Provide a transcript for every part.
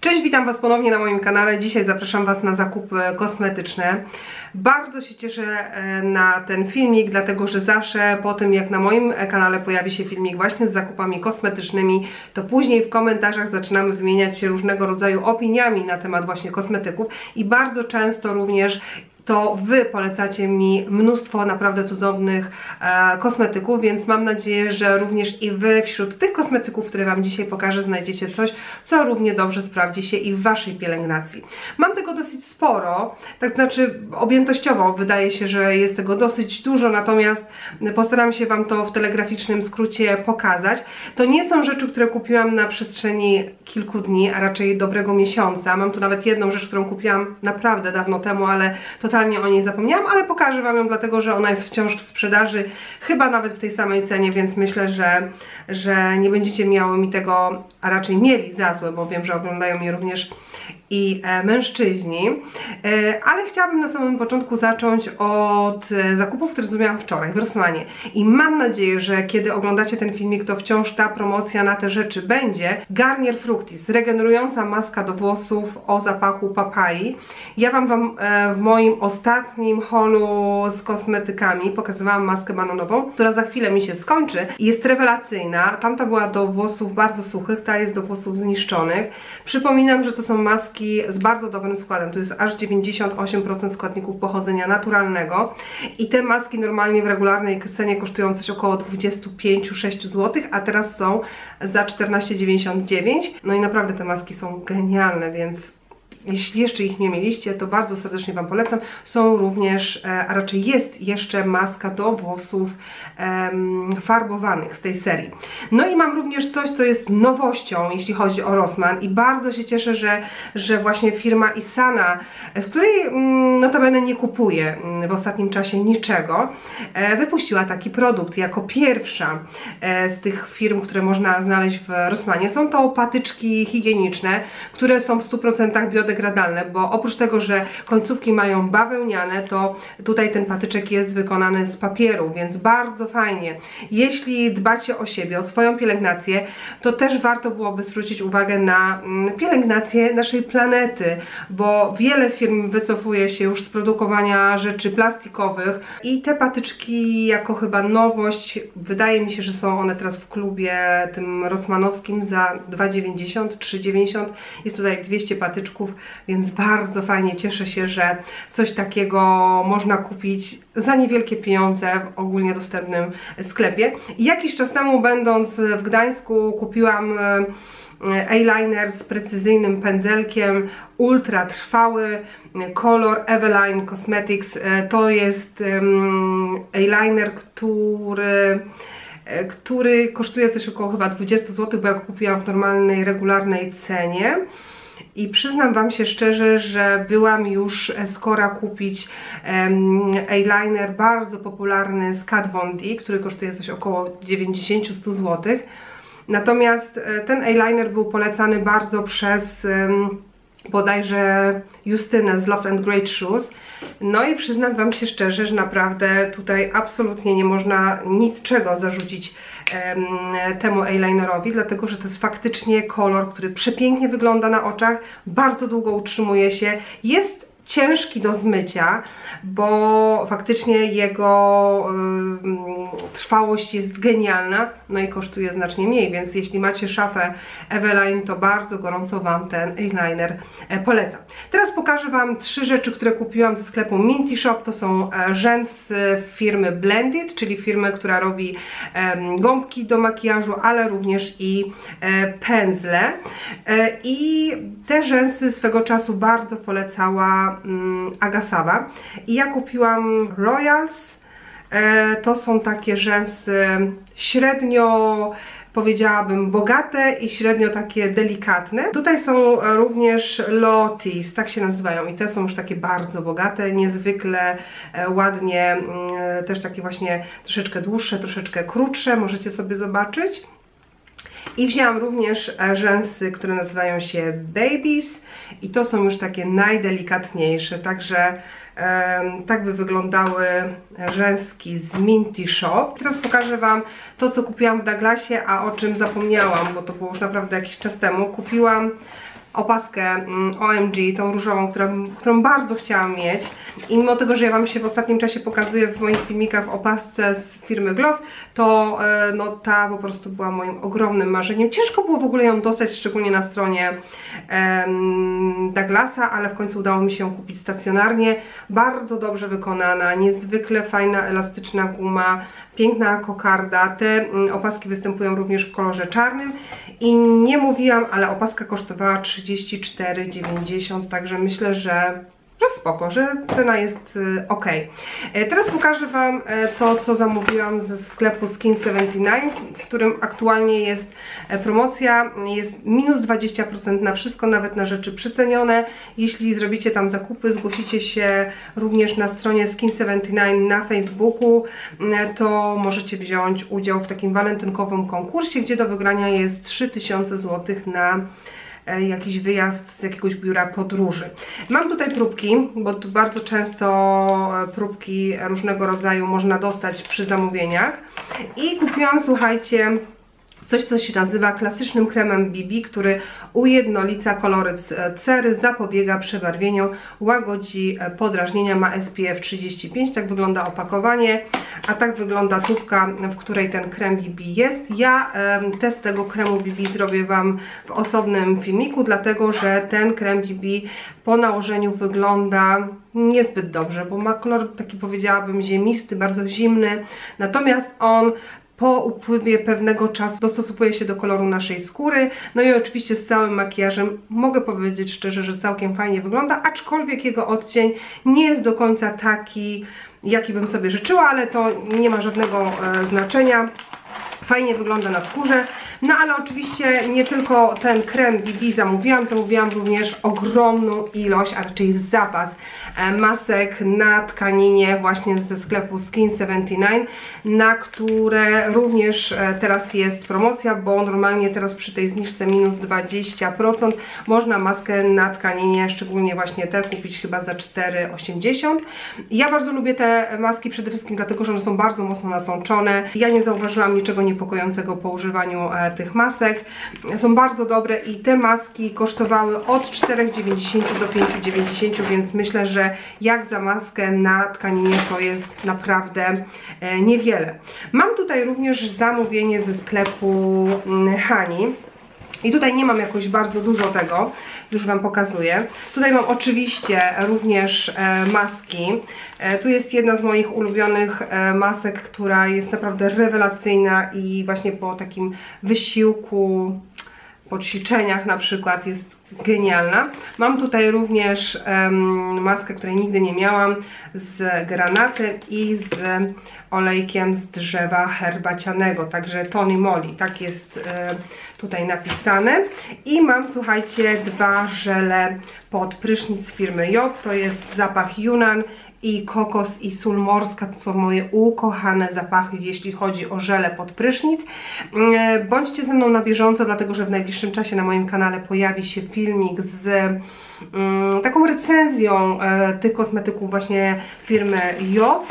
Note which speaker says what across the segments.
Speaker 1: Cześć, witam Was ponownie na moim kanale. Dzisiaj zapraszam Was na zakupy kosmetyczne. Bardzo się cieszę e, na ten filmik, dlatego że zawsze po tym jak na moim kanale pojawi się filmik właśnie z zakupami kosmetycznymi, to później w komentarzach zaczynamy wymieniać się różnego rodzaju opiniami na temat właśnie kosmetyków i bardzo często również to Wy polecacie mi mnóstwo naprawdę cudownych e, kosmetyków, więc mam nadzieję, że również i Wy wśród tych kosmetyków, które Wam dzisiaj pokażę, znajdziecie coś, co równie dobrze sprawdzi się i w Waszej pielęgnacji. Mam tego dosyć sporo, tak znaczy objętościowo wydaje się, że jest tego dosyć dużo, natomiast postaram się Wam to w telegraficznym skrócie pokazać. To nie są rzeczy, które kupiłam na przestrzeni kilku dni, a raczej dobrego miesiąca. Mam tu nawet jedną rzecz, którą kupiłam naprawdę dawno temu, ale to totalnie o niej zapomniałam, ale pokażę Wam ją dlatego, że ona jest wciąż w sprzedaży, chyba nawet w tej samej cenie, więc myślę, że, że nie będziecie miały mi tego, a raczej mieli za złe, bo wiem, że oglądają mnie również i e, mężczyźni, e, ale chciałabym na samym początku zacząć od e, zakupów, które zrobiłam wczoraj w Rossmanie i mam nadzieję, że kiedy oglądacie ten filmik, to wciąż ta promocja na te rzeczy będzie. Garnier Fructis, regenerująca maska do włosów o zapachu papai. Ja Wam, wam w moim ostatnim holu z kosmetykami. Pokazywałam maskę bananową, która za chwilę mi się skończy. Jest rewelacyjna. Tamta była do włosów bardzo suchych, ta jest do włosów zniszczonych. Przypominam, że to są maski z bardzo dobrym składem, to jest aż 98% składników pochodzenia naturalnego. I te maski normalnie w regularnej cenie kosztują coś około 25-6 zł, a teraz są za 14,99 no i naprawdę te maski są genialne, więc jeśli jeszcze ich nie mieliście, to bardzo serdecznie Wam polecam. Są również, e, a raczej jest jeszcze maska do włosów farbowanych z tej serii. No i mam również coś, co jest nowością, jeśli chodzi o Rossmann i bardzo się cieszę, że, że właśnie firma Isana, z której mm, notabene nie kupuję mm, w ostatnim czasie niczego, e, wypuściła taki produkt jako pierwsza e, z tych firm, które można znaleźć w Rossmanie. Są to patyczki higieniczne, które są w 100% biodegradowalne biodegradalne, bo oprócz tego, że końcówki mają bawełniane, to tutaj ten patyczek jest wykonany z papieru, więc bardzo fajnie. Jeśli dbacie o siebie, o swoją pielęgnację, to też warto byłoby zwrócić uwagę na mm, pielęgnację naszej planety, bo wiele firm wycofuje się już z produkowania rzeczy plastikowych i te patyczki jako chyba nowość, wydaje mi się, że są one teraz w klubie tym rosmanowskim za 2,90, 3,90 jest tutaj 200 patyczków, więc bardzo fajnie cieszę się, że coś takiego można kupić za niewielkie pieniądze w ogólnie dostępnym sklepie. I jakiś czas temu będąc w Gdańsku kupiłam e, eyeliner z precyzyjnym pędzelkiem, ultra trwały, kolor Eveline Cosmetics. E, to jest eyeliner, który e, który kosztuje coś około chyba 20 zł, bo ja kupiłam w normalnej, regularnej cenie i przyznam Wam się szczerze, że byłam już skora kupić um, eyeliner bardzo popularny z Kat Von D, który kosztuje coś około 90-100 zł. Natomiast e, ten eyeliner był polecany bardzo przez um, bodajże Justynę z Love and Great Shoes. No i przyznam Wam się szczerze, że naprawdę tutaj absolutnie nie można niczego zarzucić em, temu eyelinerowi, dlatego że to jest faktycznie kolor, który przepięknie wygląda na oczach, bardzo długo utrzymuje się, jest ciężki do zmycia, bo faktycznie jego y, trwałość jest genialna, no i kosztuje znacznie mniej, więc jeśli macie szafę Eveline, to bardzo gorąco Wam ten eyeliner e, polecam. Teraz pokażę Wam trzy rzeczy, które kupiłam ze sklepu Minty Shop, to są e, rzęsy firmy Blended, czyli firmy, która robi e, gąbki do makijażu, ale również i e, pędzle i te rzęsy swego czasu bardzo polecała mm, Agasawa i ja kupiłam Royals e, to są takie rzęsy średnio powiedziałabym bogate i średnio takie delikatne. Tutaj są również Lotis, tak się nazywają i te są już takie bardzo bogate, niezwykle e, ładnie, mm, też takie właśnie troszeczkę dłuższe, troszeczkę krótsze, możecie sobie zobaczyć. I wzięłam również rzęsy, które nazywają się Babies i to są już takie najdelikatniejsze, także tak by wyglądały rzęski z Minty Shop. Teraz pokażę Wam to, co kupiłam w Douglasie, a o czym zapomniałam, bo to było już naprawdę jakiś czas temu. Kupiłam opaskę mm, OMG, tą różową, którą, którą bardzo chciałam mieć i mimo tego, że ja Wam się w ostatnim czasie pokazuję w moich filmikach w opasce z firmy Glove, to e, no, ta po prostu była moim ogromnym marzeniem. Ciężko było w ogóle ją dostać, szczególnie na stronie em, Douglasa, ale w końcu udało mi się ją kupić stacjonarnie. Bardzo dobrze wykonana, niezwykle fajna, elastyczna guma, piękna kokarda. Te mm, opaski występują również w kolorze czarnym i nie mówiłam, ale opaska kosztowała 34,90, także myślę, że że spoko, że cena jest y, ok. E, teraz pokażę Wam e, to, co zamówiłam ze sklepu Skin79, w którym aktualnie jest e, promocja, jest minus 20% na wszystko, nawet na rzeczy przecenione. Jeśli zrobicie tam zakupy, zgłosicie się również na stronie Skin79 na Facebooku, to możecie wziąć udział w takim walentynkowym konkursie, gdzie do wygrania jest 3000 zł na jakiś wyjazd z jakiegoś biura podróży. Mam tutaj próbki, bo tu bardzo często e, próbki różnego rodzaju można dostać przy zamówieniach i kupiłam, słuchajcie, coś, co się nazywa klasycznym kremem BB, który ujednolica koloryt cery, zapobiega przebarwieniu, łagodzi e, podrażnienia, ma SPF 35, tak wygląda opakowanie, a tak wygląda tubka, w której ten krem BB jest. Ja test tego kremu BB zrobię Wam w osobnym filmiku, dlatego że ten krem BB po nałożeniu wygląda niezbyt dobrze, bo ma kolor taki powiedziałabym ziemisty, bardzo zimny, natomiast on po upływie pewnego czasu dostosowuje się do koloru naszej skóry. No i oczywiście z całym makijażem mogę powiedzieć szczerze, że całkiem fajnie wygląda, aczkolwiek jego odcień nie jest do końca taki, jaki bym sobie życzyła, ale to nie ma żadnego e, znaczenia fajnie wygląda na skórze. No ale oczywiście nie tylko ten krem BB zamówiłam, zamówiłam również ogromną ilość, a raczej zapas e, masek na tkaninie właśnie ze sklepu Skin79, na które również e, teraz jest promocja, bo normalnie teraz przy tej zniżce minus 20% można maskę na tkaninie, szczególnie właśnie te, kupić chyba za 4,80. Ja bardzo lubię te maski przede wszystkim dlatego, że one są bardzo mocno nasączone. Ja nie zauważyłam niczego niepokojącego po używaniu e, tych masek. Są bardzo dobre i te maski kosztowały od 4,90 do 5,90, więc myślę, że jak za maskę na tkaninie to jest naprawdę e, niewiele. Mam tutaj również zamówienie ze sklepu mm, Hani. I tutaj nie mam jakoś bardzo dużo tego, już Wam pokazuję. Tutaj mam oczywiście również e, maski. E, tu jest jedna z moich ulubionych e, masek, która jest naprawdę rewelacyjna i właśnie po takim wysiłku, po ćwiczeniach na przykład jest genialna. Mam tutaj również um, maskę, której nigdy nie miałam, z granaty i z olejkiem z drzewa herbacianego, także Tony Moly, tak jest e, tutaj napisane. I mam, słuchajcie, dwa żele pod prysznic z firmy Job, to jest zapach Yunan i kokos i sól morska to są moje ukochane zapachy, jeśli chodzi o żele pod prysznic. E, bądźcie ze mną na bieżąco, dlatego że w najbliższym czasie na moim kanale pojawi się filmik z mm, taką recenzją e, tych kosmetyków właśnie firmy Job,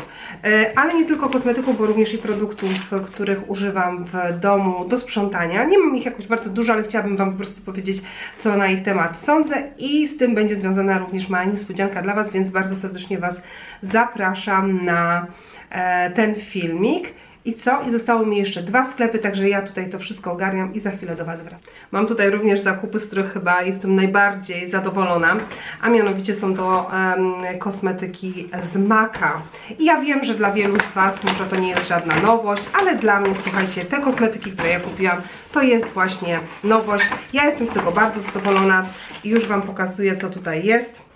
Speaker 1: ale nie tylko kosmetyków, bo również i produktów, których używam w domu do sprzątania. Nie mam ich jakoś bardzo dużo, ale chciałabym Wam po prostu powiedzieć, co na ich temat sądzę i z tym będzie związana również mała niespodzianka dla Was, więc bardzo serdecznie Was zapraszam na e, ten filmik. I co? I zostały mi jeszcze dwa sklepy, także ja tutaj to wszystko ogarniam i za chwilę do Was wracam. Mam tutaj również zakupy, z których chyba jestem najbardziej zadowolona, a mianowicie są to um, kosmetyki z Maka. I ja wiem, że dla wielu z Was może to nie jest żadna nowość, ale dla mnie, słuchajcie, te kosmetyki, które ja kupiłam, to jest właśnie nowość. Ja jestem z tego bardzo zadowolona i już Wam pokazuję, co tutaj jest.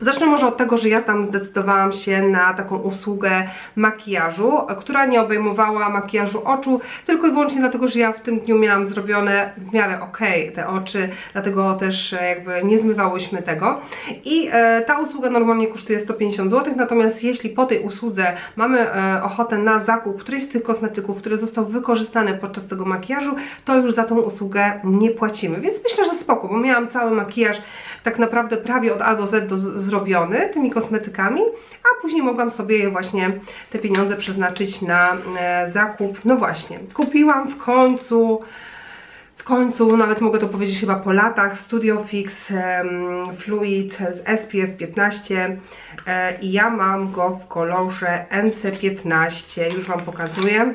Speaker 1: Zacznę może od tego, że ja tam zdecydowałam się na taką usługę makijażu, która nie obejmowała makijażu oczu, tylko i wyłącznie dlatego, że ja w tym dniu miałam zrobione w miarę ok te oczy, dlatego też e, jakby nie zmywałyśmy tego. I e, ta usługa normalnie kosztuje 150 zł, natomiast jeśli po tej usłudze mamy e, ochotę na zakup któryś z tych kosmetyków, który został wykorzystany podczas tego makijażu, to już za tą usługę nie płacimy. Więc myślę, że spoko, bo miałam cały makijaż tak naprawdę prawie od A do Z do, zrobiony tymi kosmetykami, a później mogłam sobie właśnie te pieniądze przeznaczyć na e, zakup. No właśnie, kupiłam w końcu w końcu, nawet mogę to powiedzieć chyba po latach, Studio Fix Fluid z SPF 15 e, i ja mam go w kolorze NC15, już Wam pokazuję.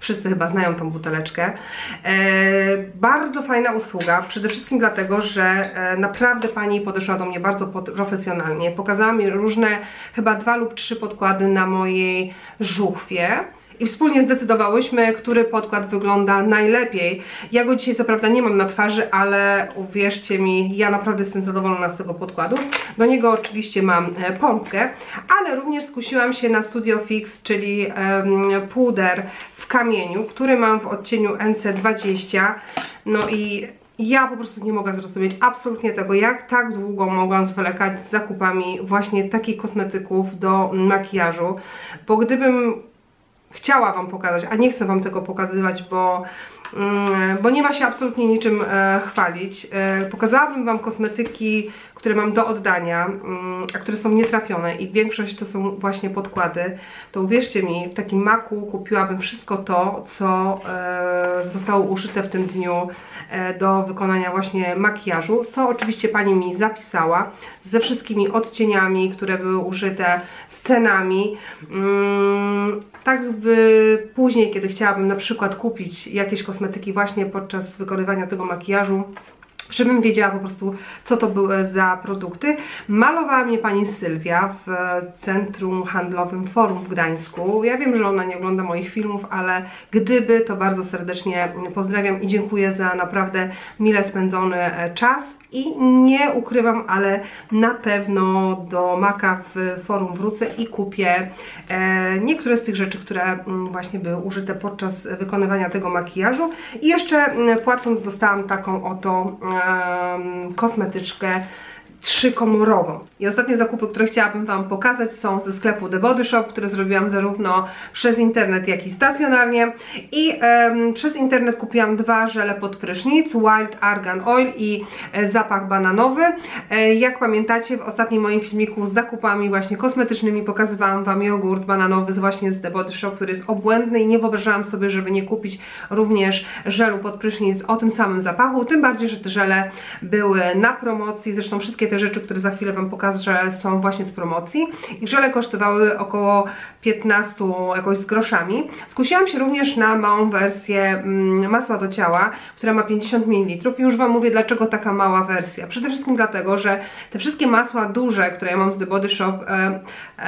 Speaker 1: Wszyscy chyba znają tą buteleczkę. E, bardzo fajna usługa, przede wszystkim dlatego, że e, naprawdę Pani podeszła do mnie bardzo profesjonalnie. Pokazała mi różne, chyba dwa lub trzy podkłady na mojej żuchwie i wspólnie zdecydowałyśmy, który podkład wygląda najlepiej. Ja go dzisiaj co prawda nie mam na twarzy, ale uwierzcie mi, ja naprawdę jestem zadowolona z tego podkładu. Do niego oczywiście mam e, pompkę, ale również skusiłam się na Studio Fix, czyli um, puder w kamieniu, który mam w odcieniu NC20. No i ja po prostu nie mogę zrozumieć absolutnie tego, jak tak długo mogłam zwlekać z zakupami właśnie takich kosmetyków do makijażu, bo gdybym chciała Wam pokazać, a nie chcę Wam tego pokazywać, bo Mm, bo nie ma się absolutnie niczym e, chwalić. E, pokazałabym Wam kosmetyki, które mam do oddania, mm, a które są nietrafione i większość to są właśnie podkłady, to uwierzcie mi, w takim maku kupiłabym wszystko to, co e, zostało uszyte w tym dniu do wykonania właśnie makijażu, co oczywiście Pani mi zapisała, ze wszystkimi odcieniami, które były użyte, scenami, mm, tak by później, kiedy chciałabym na przykład kupić jakieś kosmetyki właśnie podczas wykonywania tego makijażu, żebym wiedziała po prostu, co to były za produkty. Malowała mnie pani Sylwia w Centrum Handlowym Forum w Gdańsku. Ja wiem, że ona nie ogląda moich filmów, ale gdyby, to bardzo serdecznie pozdrawiam i dziękuję za naprawdę mile spędzony e, czas i nie ukrywam, ale na pewno do Maka w forum wrócę i kupię e, niektóre z tych rzeczy, które mm, właśnie były użyte podczas wykonywania tego makijażu i jeszcze mm, płacąc dostałam taką oto e, kosmetyczkę trzykomorową. I ostatnie zakupy, które chciałabym Wam pokazać są ze sklepu The Body Shop, które zrobiłam zarówno przez internet, jak i stacjonarnie. I um, przez internet kupiłam dwa żele pod prysznic, Wild Argan Oil i e, zapach bananowy. E, jak pamiętacie, w ostatnim moim filmiku z zakupami właśnie kosmetycznymi pokazywałam Wam jogurt bananowy właśnie z The Body Shop, który jest obłędny i nie wyobrażałam sobie, żeby nie kupić również żelu pod prysznic o tym samym zapachu, tym bardziej, że te żele były na promocji, zresztą wszystkie te te rzeczy, które za chwilę Wam pokażę są właśnie z promocji i żele kosztowały około 15 jakoś z groszami. Skusiłam się również na małą wersję mm, masła do ciała, która ma 50 ml i już Wam mówię dlaczego taka mała wersja. Przede wszystkim dlatego, że te wszystkie masła duże, które ja mam z The Body Shop e,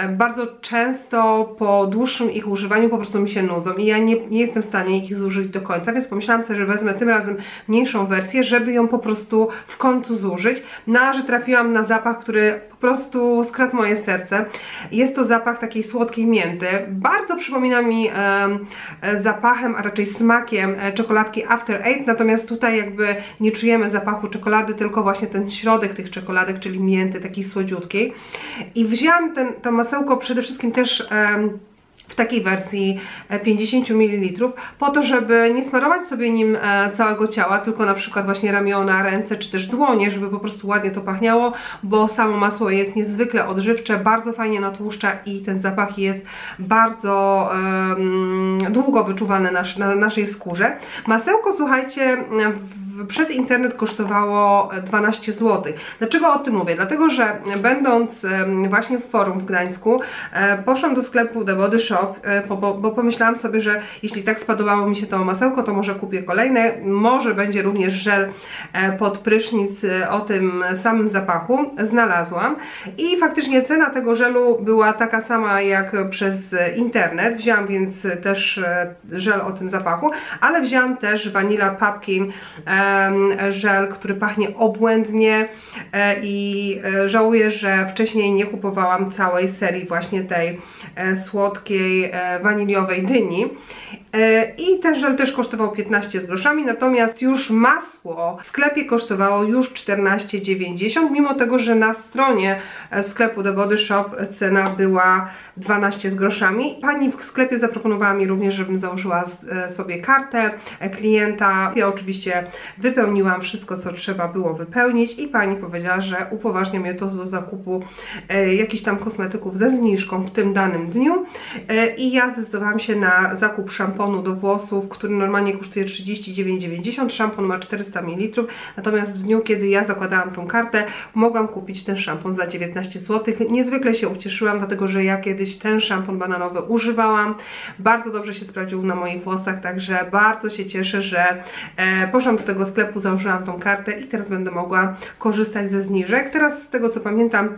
Speaker 1: bardzo często po dłuższym ich używaniu po prostu mi się nudzą i ja nie, nie jestem w stanie ich zużyć do końca, więc pomyślałam sobie, że wezmę tym razem mniejszą wersję, żeby ją po prostu w końcu zużyć. Na, że trafiłam na zapach, który prostu skradł moje serce. Jest to zapach takiej słodkiej mięty. Bardzo przypomina mi e, zapachem, a raczej smakiem e, czekoladki After Eight, natomiast tutaj jakby nie czujemy zapachu czekolady, tylko właśnie ten środek tych czekoladek, czyli mięty, takiej słodziutkiej. I wzięłam ten, to masełko przede wszystkim też... E, takiej wersji 50 ml po to, żeby nie smarować sobie nim e, całego ciała, tylko na przykład właśnie ramiona, ręce czy też dłonie, żeby po prostu ładnie to pachniało, bo samo masło jest niezwykle odżywcze, bardzo fajnie natłuszcza i ten zapach jest bardzo um, długo wyczuwany na, na naszej skórze. Masełko, słuchajcie, w, przez internet kosztowało 12 zł. Dlaczego o tym mówię? Dlatego, że będąc właśnie w forum w Gdańsku, e, poszłam do sklepu The Body Shop e, bo, pomyślałam sobie, że jeśli tak spodobało mi się to masełko, to może kupię kolejne. Może będzie również żel e, pod prysznic e, o tym samym zapachu. Znalazłam. I faktycznie cena tego żelu była taka sama jak przez internet. Wzięłam więc też żel o tym zapachu, ale wzięłam też Vanilla Pumpkin żel, który pachnie obłędnie i żałuję, że wcześniej nie kupowałam całej serii właśnie tej słodkiej e, waniliowej dyni. e, i ten żel też kosztował 15 z groszami, natomiast już masło w sklepie kosztowało już 14,90 mimo tego, że na stronie e, sklepu The Body Shop cena była 12 z groszami. Pani w sklepie zaproponowała mi również, żebym założyła sobie kartę klienta. Ja oczywiście wypełniłam wszystko, co trzeba było wypełnić i pani powiedziała, że upoważnia mnie to do zakupu jakichś tam kosmetyków ze zniżką w tym danym dniu i ja zdecydowałam się na zakup szamponu szamponu do włosów, który normalnie kosztuje 39,90. Szampon ma 400 ml, natomiast w dniu, kiedy ja zakładałam tą kartę, mogłam kupić ten szampon za 19 zł. Niezwykle się ucieszyłam, dlatego że ja kiedyś ten szampon bananowy używałam. Bardzo dobrze się sprawdził na moich włosach, także bardzo się cieszę, że e, poszłam do tego sklepu, założyłam tą kartę i teraz będę mogła korzystać ze zniżek. Teraz z tego co pamiętam,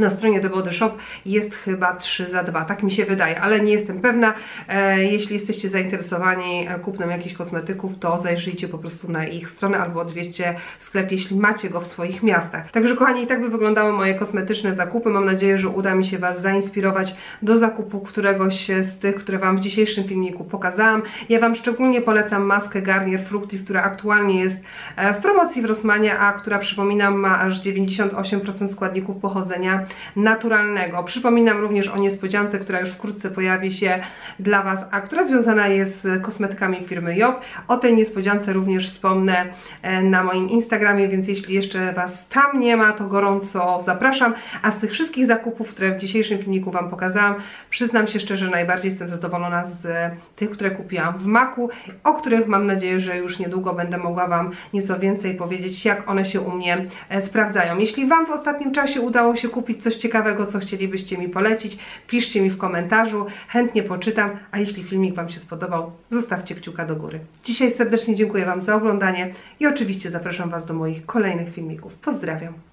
Speaker 1: na stronie The Body Shop jest chyba 3 za 2, tak mi się wydaje, ale nie jestem pewna. E, jeśli jesteście zainteresowani e, kupnem jakichś kosmetyków, to zajrzyjcie po prostu na ich stronę albo odwiedźcie sklep, jeśli macie go w swoich miastach. Także kochani, tak by wyglądały moje kosmetyczne zakupy. Mam nadzieję, że uda mi się Was zainspirować do zakupu któregoś z tych, które Wam w dzisiejszym filmiku pokazałam. Ja Wam szczególnie polecam maskę Garnier Fructis, która aktualnie jest e, w promocji w Rossmanie, a która przypominam ma aż 98% składników pochodzenia naturalnego. Przypominam również o niespodziance, która już wkrótce pojawi się dla Was, a która związana jest z kosmetykami firmy Job. O tej niespodziance również wspomnę e, na moim Instagramie, więc jeśli jeszcze Was tam nie ma, to gorąco zapraszam. A z tych wszystkich zakupów, które w dzisiejszym filmiku Wam pokazałam, przyznam się szczerze, najbardziej jestem zadowolona z tych, które kupiłam w Maku, o których mam nadzieję, że już niedługo będę mogła Wam nieco więcej powiedzieć, jak one się u mnie e, sprawdzają. Jeśli Wam w ostatnim czasie udało się kupić coś ciekawego, co chcielibyście mi polecić, piszcie mi w komentarzu, chętnie poczytam, a jeśli filmik Wam się spodobał, zostawcie kciuka do góry. Dzisiaj serdecznie dziękuję Wam za oglądanie i oczywiście zapraszam Was do moich kolejnych filmików. Pozdrawiam!